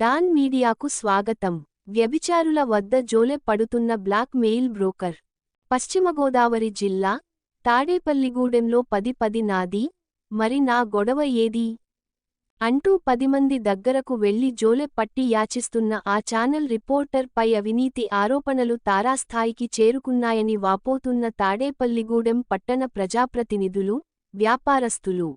Don మీడియాకు స్వాగతం. వ్యభిచారుల వద్ద జోలె పడుతున్న బ్లాక్ మెయిల్ బ్రోకర్. పశ్చిమ గోదావరి జిల్లా తాడేపల్లిగూడెంలో పది పది నాది. మరి నా గొడవ ఏది? అంటూ పదిమంది దగ్గరకు వెళ్ళి జోలె పట్టి యాచిస్తున్న ఆ ఛానల్ రిపోర్టర్ పై అవినీతి ఆరోపణలు తారాస్థాయికి చేరుకున్నాయని వాపోతున్న తాడేపల్లిగూడెం పట్టణ ప్రజాప్రతినిధులు వ్యాపారస్తులు.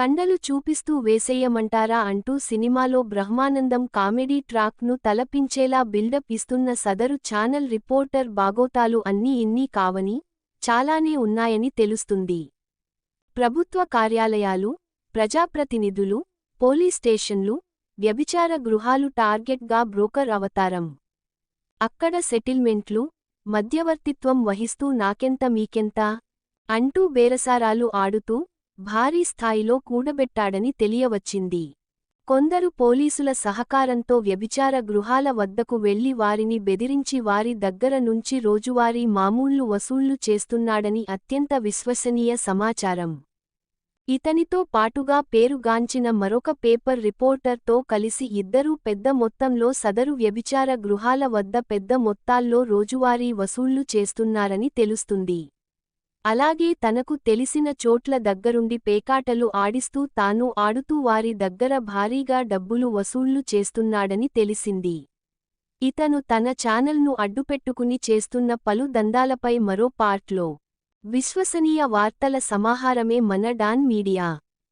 కండలు చూపిస్తూ వేసేయమంటారా అంటూ సినిమాలో బ్రహ్మానందం కామెడీ ట్రాక్ను తలపించేలా బిల్డప్ ఇస్తున్న సదరు ఛానల్ రిపోర్టర్ బాగోతాలు అన్నీ ఇన్నీ కావని చాలానే ఉన్నాయని తెలుస్తుంది. ప్రభుత్వ కార్యాలయాలు ప్రజాప్రతినిధులు పోలీస్ స్టేషన్లు వ్యభిచార గృహాలు టార్గెట్గా బ్రోకర్ అవతారం. అక్కడ సెటిల్మెంట్లు మధ్యవర్తిత్వం వహిస్తూ నాకెంత మీకెంత అంటూ బేరసారాలు ఆడుతూ భారీ స్థాయిలో కూడబెట్టాడని తెలియవచ్చింది. కొందరు పోలీసుల సహకారంతో వ్యభిచార గృహాల వద్దకు వెళ్ళి వారిని బెదిరించి వారి దగ్గర నుంచి రోజువారీ మామూళ్ళు వసూళ్ళు చేస్తున్నాడని అత్యంత విశ్వసనీయ సమాచారం. ఇతనితో పాటుగా పేరుగాంచిన మరొక పేపర్ రిపోర్టర్తో కలిసి ఇద్దరూ పెద్ద మొత్తంలో సదరు వ్యభిచార గృహాల వద్ద పెద్ద మొత్తాల్లో రోజువారీ వసూళ్ళు చేస్తున్నారని తెలుస్తుంది. అలాగే తనకు తెలిసిన చోట్ల దగ్గరుండి పేకాటలు ఆడిస్తూ తాను ఆడుతూ వారి దగ్గర భారీగా డబ్బులు వసూళ్ళు చేస్తున్నాడని తెలిసింది. ఇతను తన ఛానల్ను అడ్డుపెట్టుకుని చేస్తున్న పలు దందాలపై మరో పార్ట్లో. విశ్వసనీయ వార్తల సమాహారమే మన డాన్ మీడియా.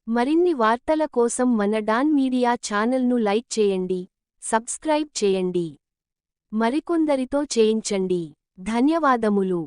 మరిన్ని వార్తల కోసం మన డాన్ మీడియా ఛానల్ను లైక్ చేయండి సబ్స్క్రైబ్ చేయండి. మరికొందరితో చేయించండి. ధన్యవాదములు.